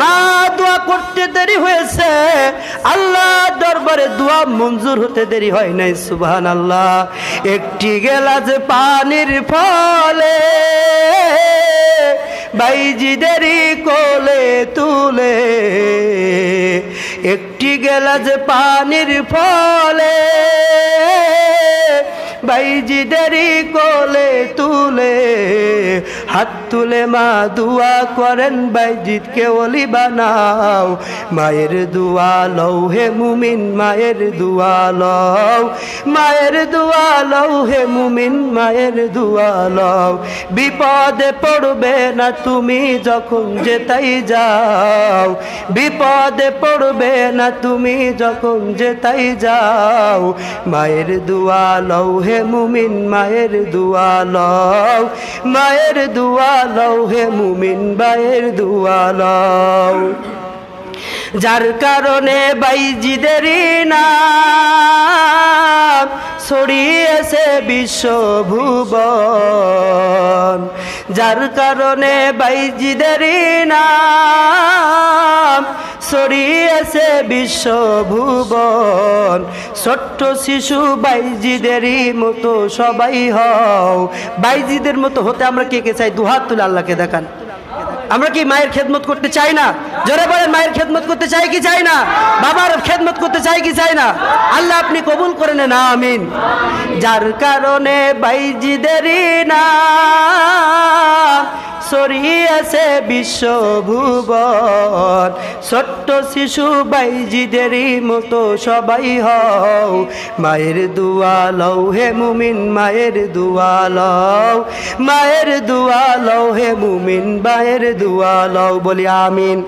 মা দোয়া করতে দেরি হয়েছে। আল্লাহ দরবারে দোয়া মঞ্জুর হতে দেরি হয় নাই সুবহান আল্লাহ একটি গেলাজ পানির ফলে বাইজিদেরই কোলে তুলে, একটি গেলাজ পানির ফলে বাইজিদেরই কোলে তুলে, হাত তুলে মা দুয়া করেন, বাইজিদকে অলি বানাও। মায়ের দুয়া লও হে মুমিন, মায়ের দুয়া লও। মায়ের দুয়া লও হে মুমিন, মায়ের দুয়া লও। বিপদে পড়বে না তুমি যখন যেতাই যাও। বিপদে পড়বে না তুমি যখন যেতাই যাও। মায়ের দুয়া লও হে মুমিন, মায়ের দুয়া লও। মায়ের দুয়া লও হে মুমিন, মায়ের দুয়া লও। যার কারণে বাইজিদেরই নাম ছড়িয়েছে বিশ্বভুবন। যার কারণে বাইজিদেরই নাম ছড়িয়েছে বিশ্বভুবন ছোট্ট শিশু বাইজিদেরই মতো সবাই হও। বাইজিদের মতো হতে আমরা কে কে চাই? দুহাত তুলে আল্লাহকে দেখান। আমরা কি মায়ের খেদমত করতে চাই না? জোরে বলেন, মায়ের খেদমত করতে চাই কি চাই না? বাবার খেদমত করতে চাই কি চাই না? আল্লাহ আপনি কবুল করে নেন, আমিন। যার কারণে বাইজিদেরই না। সরিয়েছে বিশ্বভুবন। ছোট্ট শিশু বাইজিদেরই মতো সবাই হও। মায়ের দুয়া লও হে মুমিন, মায়ের দুয়া লও মায়ের দুয়া লও হে মুমিন, মায়ের দুয়া লও বলি আমিন।